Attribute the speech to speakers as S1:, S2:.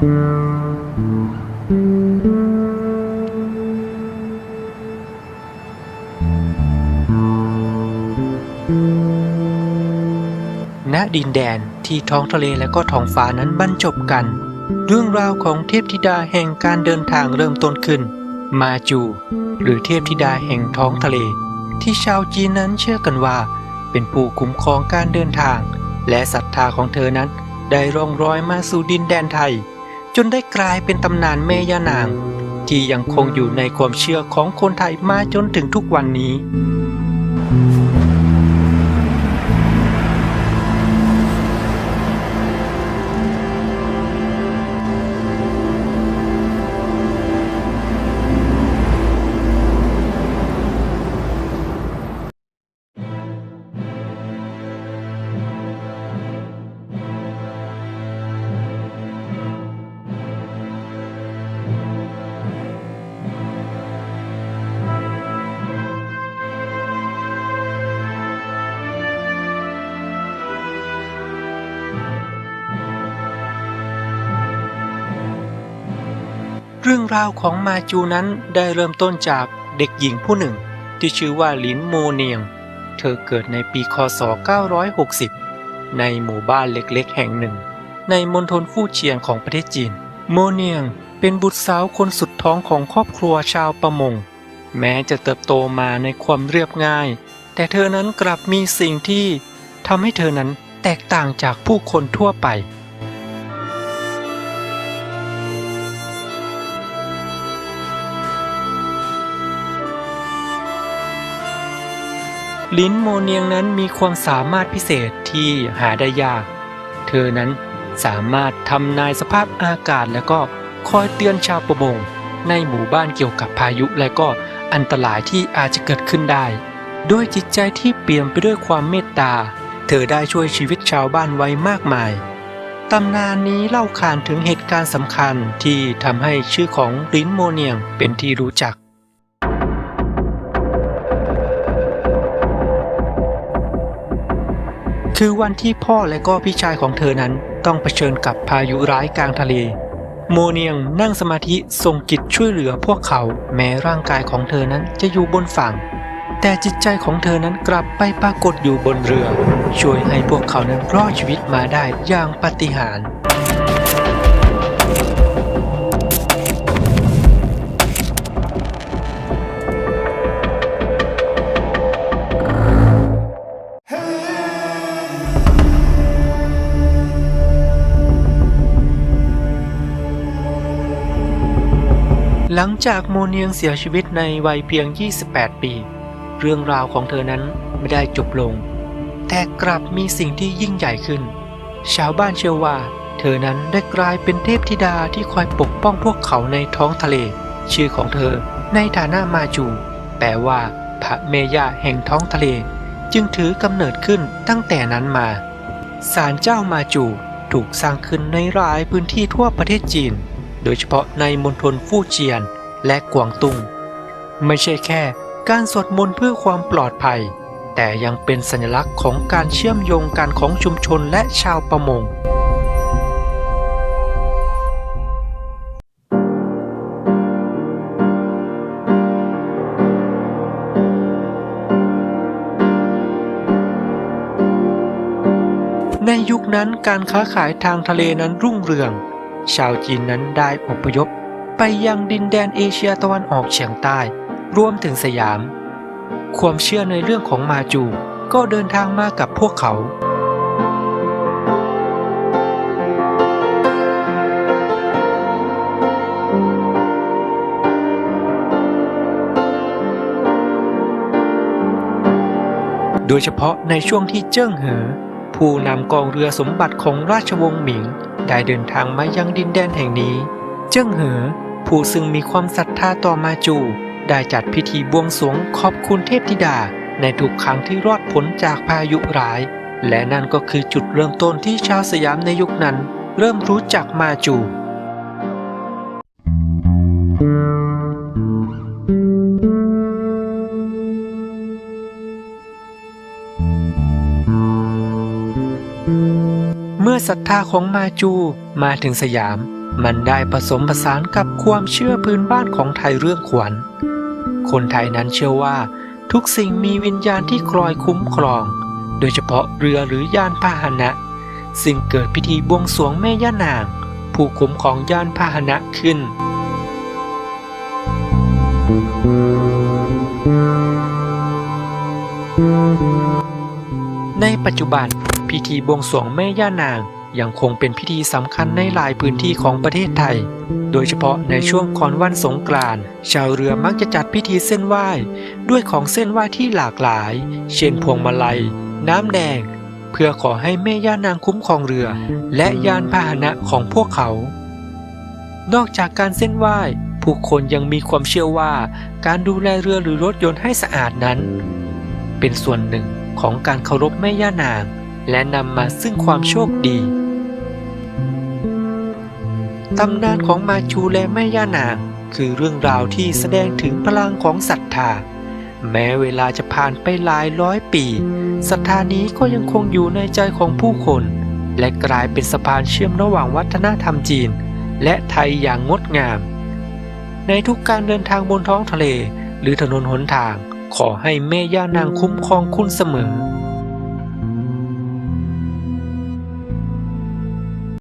S1: ณดินแดนที่ท้องทะเลและก็ท้องฟ้านั้นบรรจบกัน เรื่องราวของเทพธิดาแห่งการเดินทางเริ่มต้นขึ้น มาจู หรือเทพธิดาแห่งท้องทะเล ที่ชาวจีนนั้นเชื่อกันว่า เป็นผู้คุ้มครองการเดินทาง และศรัทธาของเธอนั้นได้ร่องรอยมาสู่ดินแดนไทย จนได้กลายเป็นตำนานแม่ย่านาง ที่ยังคงอยู่ในความเชื่อของคนไทยมาจนถึงทุกวันนี้ รื่องราวของมาจูนั้นได้เริ่มต้นจากเด็กหญิงผู้หนึ่ง ที่ชื่อว่าลินโมเนียง เธอเกิดในปีคศ 960 ในหมู่บ้านเล็กๆ แห่งหนึ่ง ในมณฑลฟู่เจียนของประเทศจีน โมเนียงเป็นบุตรสาวคนสุดท้องของครอบครัวชาวประมง แม้จะเติบโตมาในความเรียบง่าย แต่เธอนั้นกลับมีสิ่งที่ทำให้เธอนั้นแตกต่างจากผู้คนทั่วไป ลิ้นโมเนียงนั้นมีความสามารถพิเศษที่หาได้ยาก เธอนั้นสามารถทำนายสภาพอากาศและก็คอยเตือนชาวประมง ในหมู่บ้านเกี่ยวกับพายุและก็อันตรายที่อาจจะเกิดขึ้นได้ ด้วยจิตใจที่เปี่ยมไปด้วยความเมตตา เธอได้ช่วยชีวิตชาวบ้านไว้มากมายตำนานนี้เล่าขานถึงเหตุการณ์สำคัญที่ทำให้ชื่อของลิ้นโมเนียงเป็นที่รู้จัก คือวันที่พ่อและก็พี่ชายของเธอนั้นต้องเผชิญกับพายุร้ายกลางทะเล โมเนียงนั่งสมาธิส่งจิตช่วยเหลือพวกเขาแม้ร่างกายของเธอนั้นจะอยู่บนฝั่ง แต่จิตใจของเธอนั้นกลับไปปรากฏอยู่บนเรือ ช่วยให้พวกเขานั้นรอดชีวิตมาได้อย่างปาฏิหาริย์ หลังจากโมเนียงเสียชีวิตในวัยเพียง 28 ปี เรื่องราวของเธอนั้นไม่ได้จบลง แต่กลับมีสิ่งที่ยิ่งใหญ่ขึ้น ชาวบ้านเชื่อว่า เธอนั้นได้กลายเป็นเทพธิดาที่คอยปกป้องพวกเขาในท้องทะเล ชื่อของเธอในฐานะมาจู แปลว่าพระเมยาแห่งท้องทะเล จึงถือกำเนิดขึ้นตั้งแต่นั้นมา ศาลเจ้ามาจูถูกสร้างขึ้นในหลายพื้นที่ทั่วประเทศจีน โดยเฉพาะในมณฑลฟู่เจียนและกวางตุง ไม่ใช่แค่การสวดมนต์เพื่อความปลอดภัย แต่ยังเป็นสัญลักษณ์ของการเชื่อมโยงกันของชุมชนและชาวประมงในยุคนั้นการค้าขายทางทะเลนั้นรุ่งเรือง ชาวจีนนั้นได้อพยพไปยังดินแดนเอเชียตะวันออกเฉียงใต้ รวมถึงสยาม ความเชื่อในเรื่องของมาจูก็เดินทางมากับพวกเขาโดยเฉพาะในช่วงที่เจิ้งเหอ ผู้นำกองเรือสมบัติของราชวงศ์หมิง ได้เดินทางมายังดินแดนแห่งนี้ เจิ้งเหอ ผู้ซึ่งมีความศรัทธาต่อมาจู ได้จัดพิธีบวงสรวงขอบคุณเทพธิดา ในทุกครั้งที่รอดพ้นจากพายุร้าย และนั่นก็คือจุดเริ่มต้นที่ชาวสยามในยุคนั้น เริ่มรู้จักมาจู่อศรัทธาของมาจูมาถึงสยาม มันได้ผสมผสานกับความเชื่อพื้นบ้านของไทยเรื่องขวัญ คนไทยนั้นเชื่อว่า ทุกสิ่งมีวิญญาณที่คลอยคุ้มครอง โดยเฉพาะเรือหรือยานพาหนะซึ่งเกิดพิธีบวงสรวงแม่ย่านาง ผู้คุ้มของยานพาหนะขึ้น ในปัจจุบัน พิธีบวงสรวงแม่ย่านางยังคงเป็นพิธีสำคัญในหลายพื้นที่ของประเทศไทย โดยเฉพาะในช่วงก่อนวันสงกรานต์ชาวเรือมักจะจัดพิธีเส้นไหว้ ด้วยของเส้นไหว้ที่หลากหลาย เช่นพวงมาลัย น้ำแดง เพื่อขอให้แม่ย่านางคุ้มครองเรือ และยานพาหนะของพวกเขา นอกจากการเส้นไหว้ ผู้คนยังมีความเชื่อว่าการดูแลเรือหรือรถยนต์ให้สะอาดนั้น เป็นส่วนหนึ่งของการเคารพแม่ย่านาง และนำมาซึ่งความโชคดีตำนานของมาชูและแม่ย่านางคือเรื่องราวที่แสดงถึงพลังของศรัทธา แม้เวลาจะผ่านไปหลายร้อยปีศรัทธานี้ก็ยังคงอยู่ในใจของผู้คน และกลายเป็นสะพานเชื่อมระหว่างวัฒนธรรมจีน และไทยอย่างงดงาม ในทุกการเดินทางบนท้องทะเล หรือถนนหนทาง ขอให้แม่ย่านางคุ้มครองคุณเสมอ